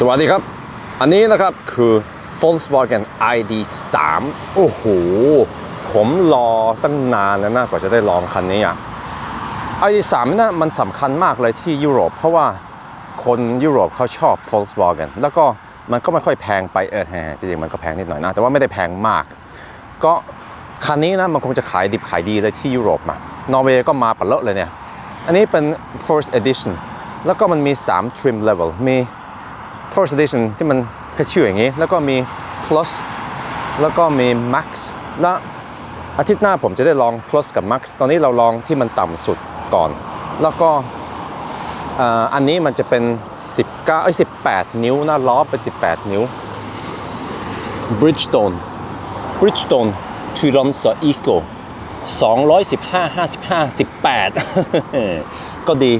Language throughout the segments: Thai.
สวัสดีครับ อันนี้นะครับคือ Volkswagen ID3 โอ้โห ผมรอตั้งนานแล้วนะกว่าจะได้ลองคันนี้อะ ID3 นะมันสำคัญมากเลยที่ยุโรป เพราะว่าคนยุโรปเขาชอบ Volkswagen แล้วก็มันก็ไม่ค่อยแพงไปเออแฮจริงๆมันก็แพงนิดหน่อยนะ แต่ว่าไม่ได้แพงมาก ก็คันนี้นะมันคงจะขายดิบขายดีเลยที่ยุโรปมานอร์เวย์ก็มาปะเลอะเลยเนี่ย อันนี้เป็น first edition แล้วก็มันมี 3 trim level มี first edition ที่มันแค่ชื่ออย่างนี้ แล้วก็มี plus แล้วก็มี max และอาทิตย์หน้าผมจะได้ลอง plus กับ max ตอนนี้เราลองที่มันต่ำสุดก่อน แล้วก็อันนี้มันจะเป็น 19เอ้ย18 นิ้วนะล้อเป็น 18 นิ้ว Bridgestone Bridgestone t u r o n s a Eco 215 55 18 ก็ดี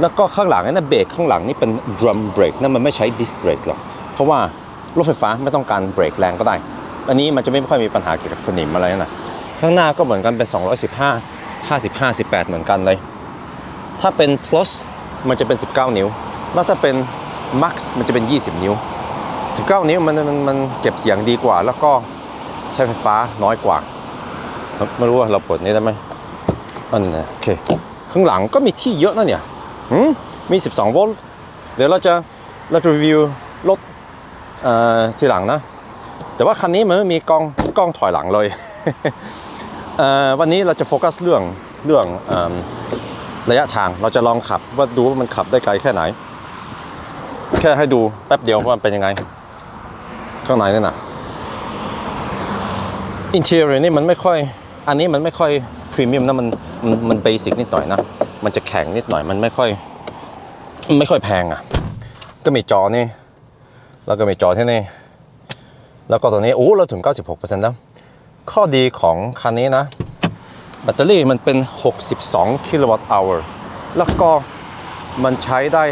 แล้วก็ข้างหลังนั่นเบรกข้างหลังนี่เป็น drum brake นั่นมันไม่ใช้ disc brake หรอก เพราะว่ารถไฟฟ้าไม่ต้องการเบรกแรงก็ได้ อันนี้มันจะไม่ค่อยมีปัญหาเกี่ยวกับสนิมอะไรนะข้างหน้าก็เหมือนกันเป็น 215 55 18 เหมือนกันเลย ถ้าเป็น plus มันจะเป็น 19 นิ้ว แล้วถ้าเป็น max มันจะเป็น 20 นิ้ว 19 นิ้วมันมันมันเก็บเสียงดีกว่า แล้วก็ใช้ไฟฟ้าน้อยกว่า ไม่รู้ว่าเราเปิดนี้ได้ไหมอันนี้โอเค ข้างหลังก็มีที่เยอะนะเนี่ย มี 12 โวลต์ เดี๋ยวเราจะเราจะรีวิวรถทีหลังนะ แต่ว่าคันนี้มันไม่มีกล้องกล้องถอยหลังเลย วันนี้เราจะโฟกัสเรื่องเรื่องอระยะทาง เราจะลองขับว่าดูว่ามันขับได้ไกลแค่ไหน แค่ให้ดูแป๊บเดียวว่ามันเป็นยังไง ข้างในนี่นะอินเทอร์นี่มันไม่ค่อย อันนี้มันไม่ค่อยพรีเมียมนะมันมันมันเบสิกนิดหน่อยนะ มันจะแข็งนิดหน่อยมันไม่ค่อย ไม่ค่อยแพงอะ ก็มีจอนี่ แล้วก็มีจอที่นี่ แล้วก็ตัวนี้โอ้เราถึง 96%แล้วข้อดีของคันนี้นะ แบตเตอรี่มันเป็น 62 กิโลวัตต์อเวอร์แล้วก็มันใช้ได้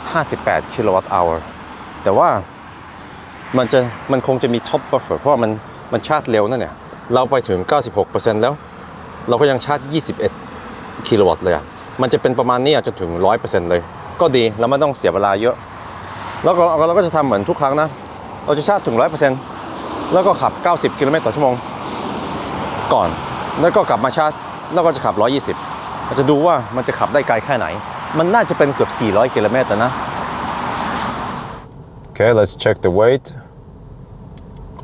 58 กิโลวัตต์อเวอร์แต่ว่ามันจะมันคงจะมีท็อปบัฟเฟอร์เพราะว่ามันมันชาร์จเร็วนั่นเนี่ย เราไปถึง 96%แล้ว เราก็ยังชาร์จ 21 กิโลวัตต์เลยอะ มันจะเป็นประมาณนี้อะจนถึง 100%เลย ก็ดีแล้วไม่ต้องเสียเวลาเยอะ แล้วก็เราก็จะทำเหมือนทุกครั้งนะ เราจะชาร์จถึง 100%แล้วก็ขับ 90 กิโลเมตรต่อชั่วโมงก่อน แล้วก็กลับมาชาร์จ แล้วก็จะขับ 120เราจะดูว่ามันจะขับได้ไกลแค่ไหน มันน่าจะเป็นเกือบ 400 กิโลเมตรแล้วนะ Okay, let's check the weight.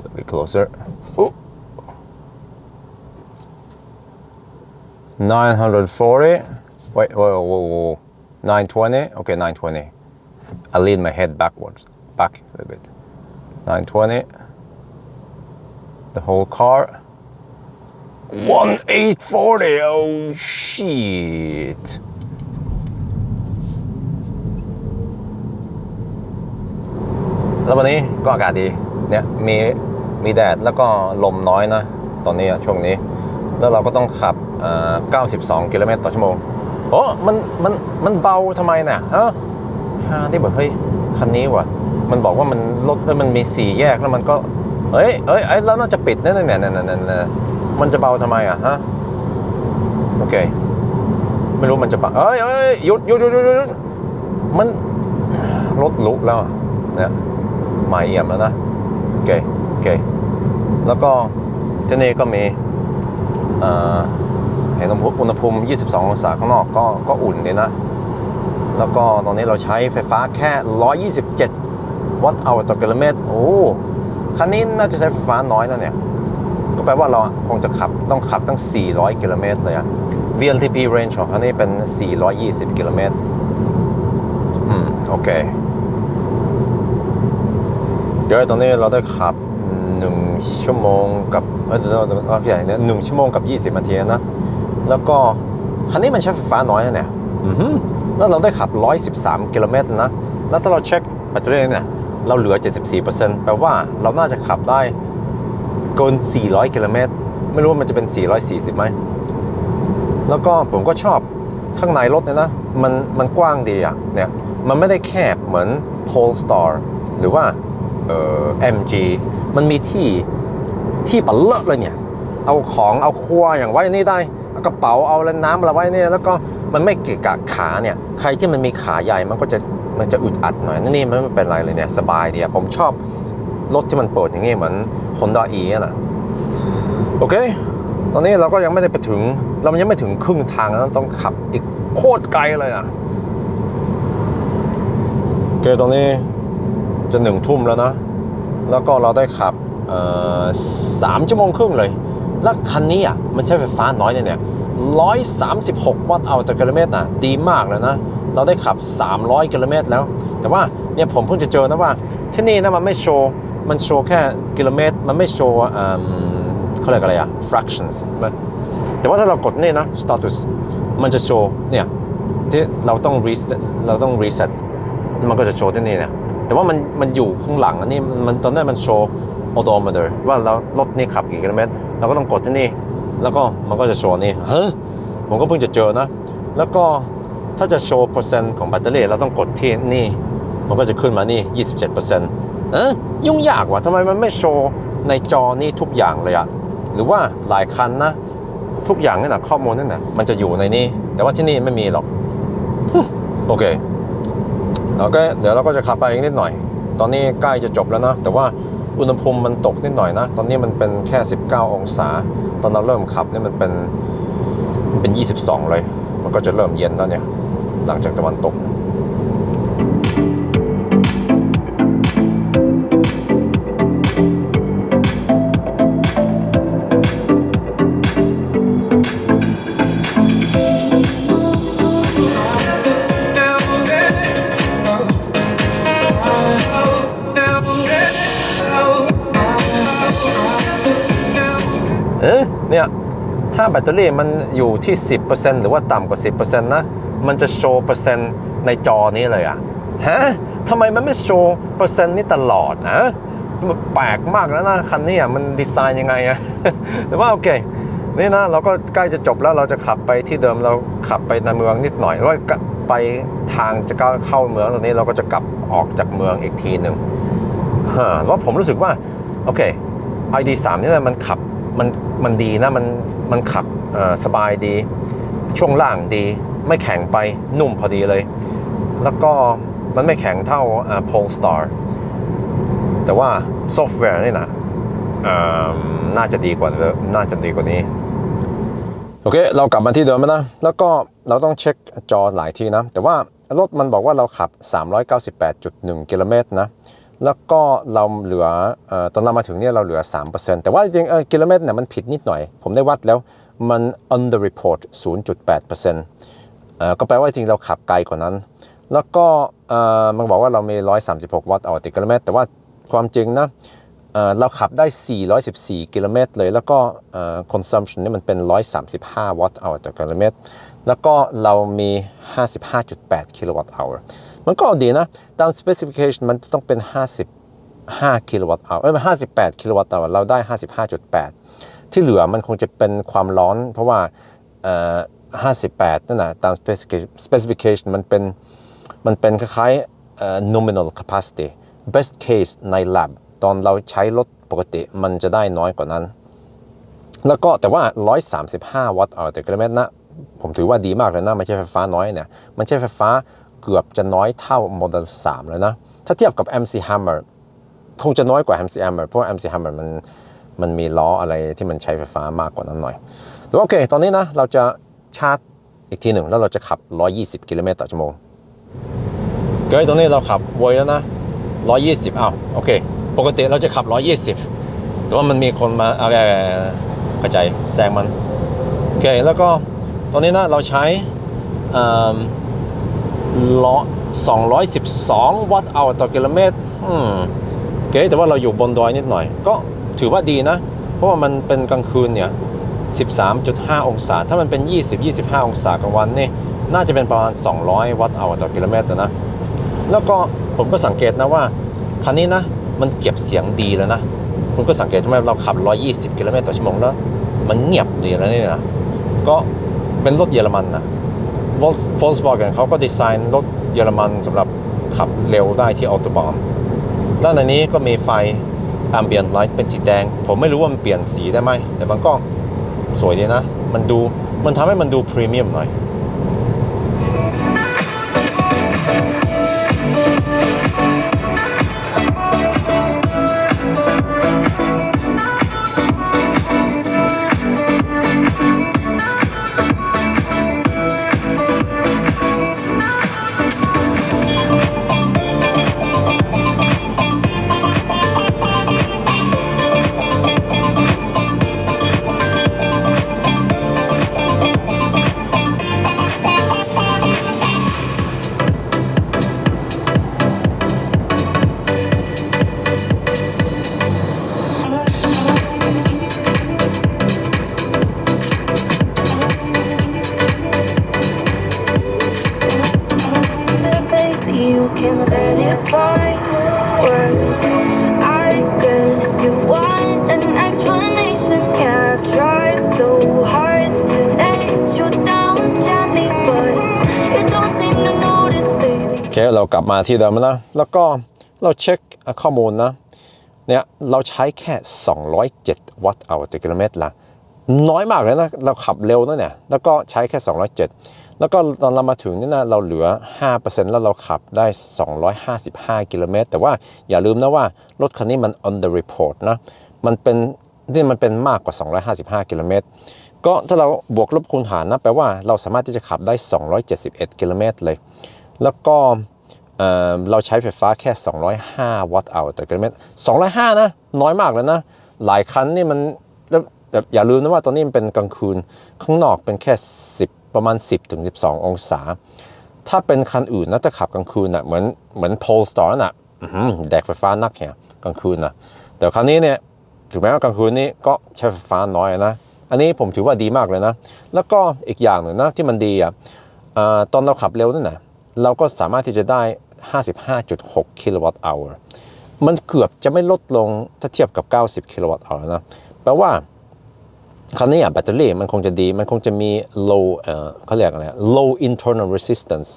A bit closer. Ooh. 940. Wait, whoa, whoa, whoa. 920. Okay, 920. I lean my head backwards, back a little bit. 920. The whole car. 1840. Oh, shit. แล้ววันนี้ก็อากาศดี เนี่ยมีมีแดดแล้วก็ลมน้อยนะ ตอนนี้ช่วงนี้ แล้วเราก็ต้องขับ 92 กิโลเมตรต่อชั่วโมง โอ้มันมันมันเบาทำไมเนี่ยฮะฮาที่บอกเฮ้ยคันนี้ว่ะ มันบอกว่ามันรถแล้วมันมีสี่แยกแล้วมันก็เอ้ยเอ้ยเอ้แล้วน่าจะปิดเนี่ยเนี่ยเนี่ยเนี่ยเนี่ยมันจะเบาทำไมอะฮะโอเค ไม่รู้มันจะเบาเอ้ยเอ้ยหยุดหยุดหยุดหยุดมันรถลุกแล้วเนี่ยหมายเอี่ยมแล้วนะโอเคโอเค แล้วก็ที่นี่ก็มีอ่อเห็นอุณหภูมิ 22 องศาข้างนอกก็ก็อุ่นดีนะ แล้วก็ตอนนี้เราใช้ไฟฟ้าแค่ 127 วัตต์เอาต่อกิโลเมตร โอ้ คันนี้น่าจะใช้ไฟฟ้าน้อยนะเนี่ย ก็แปลว่าเราคงจะขับต้องขับตั้ง 400 กิโลเมตรเลยอะ VLTP range ของคันนี้เป็น 420 กิโลเมตร อืม โอเค เดี๋ยวตอนนี้เราได้ขับ1ชั่วโมงกับเออเดี๋ยวโอเคเนี่ยหนึ่งชั่วโมงกับ 20นาทีนะ แล้วก็คันนี้มันใช้ไฟฟ้าน้อยนะเนี่ยอือหือแล้วเราได้ขับ 113 กิโลเมตรนะ แล้วถ้าเราเช็คแบตเตอรี่เนี่ย เราเหลือ 74%แปลว่าเราน่าจะขับได้เกิน 400 กิโลเมตร ไม่รู้ว่ามันจะเป็น 440 ไหม แล้วก็ผมก็ชอบข้างในรถเนี่ยนะ มันมันกว้างดีอะเนี่ย มันไม่ได้แคบเหมือน Polestar หรือว่าเอ่อ MG มันมีที่ที่ปัเลอะเลยเนี่ย เอาของเอาครัวอย่างไว้นี่ได้ กระเป๋าเอาแล้วน้ำอะไรไว้เนี่ยแล้วก็มันไม่เกะกะขาเนี่ยใครที่มันมีขาใหญ่มันก็จะมันจะอึดอัดหน่อยนี่มันไม่เป็นไรเลยเนี่ยสบายดีผมชอบรถที่มันเปิดอย่างงี้เหมือน Honda e อะนะโอเค ตอนนี้เราก็ยังไม่ได้ไปถึง เรายังไม่ถึงครึ่งทางนะต้องขับอีกโคตรไกลเลยอะโอเคตอนนี้จะหนึ่งทุ่มแล้วนะ แล้วก็เราได้ขับสามชั่วโมงครึ่งเลย แล้วคันนี้อะมันใช้ไฟฟ้าน้อยเนี่ยเนี่ยร้อยสามสิบหกวัตต์เอาต่อกิโลเมตรนะดีมากเลยนะ เราได้ขับ 300 กิโลเมตรแล้ว แต่ว่าเนี่ยผมเพิ่งจะเจอนะว่า ที่นี่นะมันไม่โชว์ มันโชว์แค่กิโลเมตร มันไม่โชว์อืมเขาเรียกอะไรอะ fractions แต่ว่าถ้าเรากดนี่นะ status มันจะโชว์เนี่ยที่เราต้อง reset เราต้อง reset มันก็จะโชว์ที่นี่เนี่ยแต่ว่ามันมันอยู่ข้างหลังอันนี้มันตอนนั้นมันโชว์ odometer ว่าเรารถนี่ขับกี่กิโลเมตรเราก็ต้องกดที่นี่ แล้วก็มันก็จะโชว์นี่เฮ้ยผมก็เพิ่งจะเจอนะ แล้วก็ถ้าจะโชว์เปอร์เซ็นต์ของแบตเตอรี่เราต้องกดที่นี่ มันก็จะขึ้นมานี่ 27%เอ๊ะยุ่งยากว่ะทำไมมันไม่โชว์ในจอนี่ทุกอย่างเลยอะหรือว่าหลายคันนะ ทุกอย่างนี่นะข้อมูลนี่นะมันจะอยู่ในนี้ แต่ว่าที่นี่ไม่มีหรอกโอเคเราก็เดี๋ยวเราก็จะขับไปอีกนิดหน่อย ตอนนี้ใกล้จะจบแล้วนะ แต่ว่า อุณหภูมิมันตกนิดหน่อยนะ ตอนนี้มันเป็นแค่ 19 องศา ตอนเราเริ่มขับเนี่ยมันเป็นมันเป็น 22 เลย มันก็จะเริ่มเย็นแล้วเนี่ย หลังจากตะวันตก เอ๊ะเนี่ยถ้าแบตเตอรี่มันอยู่ที่ 10%หรือว่าต่ำกว่า 10%นะ มันจะโชว์เปอร์เซ็นต์ในจอนี้เลยอะฮะทำไมมันไม่โชว์เปอร์เซ็นต์นี้ตลอดนะมันแปลกมากแล้วนะคันนี้อะมันดีไซน์ยังไงอะแต่ว่าโอเค นี่นะเราก็ใกล้จะจบแล้วเราจะขับไปที่เดิมเราขับไปในเมืองนิดหน่อยแล้วก็ไปทางจะเข้าเมืองตรงนี้เราก็จะกลับออกจากเมืองอีกทีหนึ่งฮะแล้วผมรู้สึกว่าโอเค ID3 นี่นะมันขับ มันมันดีนะมันมันขับสบายดี ช่วงล่างดี ไม่แข็งไปนุ่มพอดีเลย แล้วก็มันไม่แข็งเท่าอ่า Polestar แต่ว่าซอฟต์แวร์นี่นะน่าจะดีกว่าน่าจะดีกว่านี้ โอเค เรากลับมาที่เดิมนะ แล้วก็เราต้องเช็คจอหลายที่นะ แต่ว่ารถมันบอกว่าเราขับ 398.1 กิโลเมตรนะ แล้วก็เราเหลืออตอนเรามาถึงเนี่ยเราเหลือ 3%แต่ว่าจริงกิโลเมตรเนี่ยมันผิดนิดหน่อย ผมได้วัดแล้วมัน under report 0.8%ก็แปลว่าจริงเราขับไกลกว่านั้น แล้วก็มันบอกว่าเรามี 136 วัตต์ต่อกิโลเมตร แต่ว่าความจริงนะเราขับได้ 414 กิโลเมตรเลย แล้วก็ consumption นี่มันเป็น 135 วัตต์ต่อกิโลเมตร แล้วก็เรามี 55.8 กิโลวัตต์ มันก็ดีนะ ตาม specification มันต้องเป็น 55 กิโลวัตต์ hour เอ้ย58 กิโลวัตต์ hour เราได้ 55.8 ที่เหลือมันคงจะเป็นความร้อน เพราะว่า58 นั่นนะตาม specification มันเป็นมันเป็นคล้ายๆเอ่อ nominal capacity best case ใน lab ตอนเราใช้รถปกติมันจะได้น้อยกว่านั้น แล้วก็แต่ว่า 135 วัตต์เอาแต่กิโลเมตรนะ ผมถือว่าดีมากเลยนะ ไม่ใช่ไฟฟ้าน้อยเนี่ย มันใช่ไฟฟ้า เกือบจะน้อยเท่า Model 3เลยนะ ถ้าเทียบกับ MC Hammer คงจะน้อยกว่า MC Hammer เพราะ MC Hammer มันมันมีล้ออะไรที่มันใช้ไฟฟ้ามากกว่านั้นหน่อยแต่ว่าโอเค ตอนนี้นะเราจะชาร์จอีกทีหนึ่งแล้วเราจะขับ 120 กิโลเมตรต่อชั่วโมงเกยตอนนี้เราขับไวแล้วนะ 120อ้าวโอเค ปกติเราจะขับ 120 แต่ว่ามันมีคนมาอะไรกระจายแซงมัน โอเค แล้วก็ตอนนี้นะเราใช้ 212 วัตต์เอาต่อกิโลเมตรอืมโอเคแต่ว่าเราอยู่บนดอยนิดหน่อย ก็ถือว่าดีนะ เพราะว่ามันเป็นกลางคืนเนี่ย 13.5 องศา ถ้ามันเป็น 20-25 องศากลางวันนี่ น่าจะเป็นประมาณ 200 วัตต์เอาต่อกิโลเมตรนะ แล้วก็ผมก็สังเกตนะว่า คันนี้นะ มันเก็บเสียงดีแล้วนะ คุณก็สังเกตว่าเราขับ 120 กิโลเมตรต่อชั่วโมงแล้ว มันเงียบดีแล้วนี่นะ ก็เป็นรถเยอรมันนะ Volkswagen เขาก็ดีไซน์รถเยอรมันสำหรับขับเร็วได้ที่ออโตบอนด้านในนี้ก็มีไฟ Ambient Light เป็นสีแดง ผมไม่รู้ว่ามันเปลี่ยนสีได้ไหม แต่มันก็สวยดีนะ มันดู มันทำให้มันดูพรีเมียมหน่อย เรากลับมาที่เดิมนะ แล้วก็เราเช็คข้อมูลนะเนี่ยเราใช้แค่ 207 วัตต์เอาต่อกิโลเมตรละน้อยมากเลยนะ เราขับเร็วนะเนี่ย แล้วก็ใช้แค่ 207 แล้วก็ตอนเรามาถึงนี่นะเราเหลือ 5%แล้วเราขับได้ 255 กิโลเมตร แต่ว่าอย่าลืมนะว่า รถคันนี้มัน on the report นะ มันเป็นนี่มันเป็นมากกว่า 255 กิโลเมตร ก็ถ้าเราบวกลบคูณหารนะแปลว่าเราสามารถที่จะขับได้ 271 กิโลเมตรเลย แล้วก็ เราใช้ไฟฟ้าแค่ 205 วัตต์เอาต่อกิโลเมตร205 นะ น้อยมากเลยนะ หลายคันนี่มันแบบอย่าลืมนะว่าตอนนี้มันเป็นกลางคืน ข้างนอกเป็นแค่ 10 ประมาณ 10ถึง12 องศา ถ้าเป็นคันอื่นนะถ้าขับกลางคืนน่ะเหมือนเหมือนโพลสตอร์น่ะแดกไฟฟ้านักเนี่ยกลางคืนนะแต่ครั้งนี้เนี่ยถึงแม้ว่ากลางคืนนี้ก็ใช้ไฟฟ้าน้อยนะ อันนี้ผมถือว่าดีมากเลยนะ แล้วก็อีกอย่างหนึ่งนะที่มันดีอะอ่าตอนเราขับเร็วนั่นนะ เราก็สามารถที่จะได้ 55.6 กิโลวัตต์ hour มันเกือบจะไม่ลดลงถ้าเทียบกับ 90 กิโลวัตต์ hour นะ แปลว่าคราวนี้อะแบตเตอรี่มันคงจะดี มันคงจะมี low เขาเรียกอะไร low internal resistance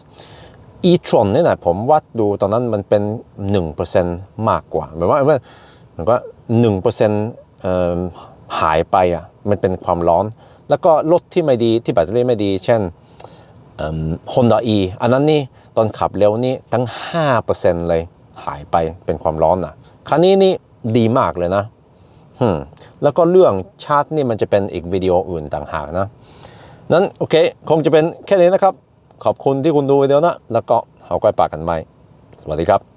e-tron เนี่ยนะผมวัดดูตอนนั้นมันเป็น 1%มากกว่าหมายว่าว่าหมือนว่า1%เอ่อหายไปอะมันเป็นความร้อน แล้วก็รถที่ไม่ดีที่แบตเตอรี่ไม่ดี เช่น ฮอนด้าอันนั้นนี่ตอนขับเร็วนี่ทั้ง 5%เลยหายไปเป็นความร้อนนะคันนี้นี่ดีมากเลยนะแล้วก็เรื่องชาร์จนี่มันจะเป็นอีกวิดีโออื่นต่างหากนะ นั้น โอเค คงจะเป็นแค่นี้นะครับ ขอบคุณที่คุณดูวิดีโอนะ แล้วก็เอาไว้ปากกันไหมสวัสดีครับ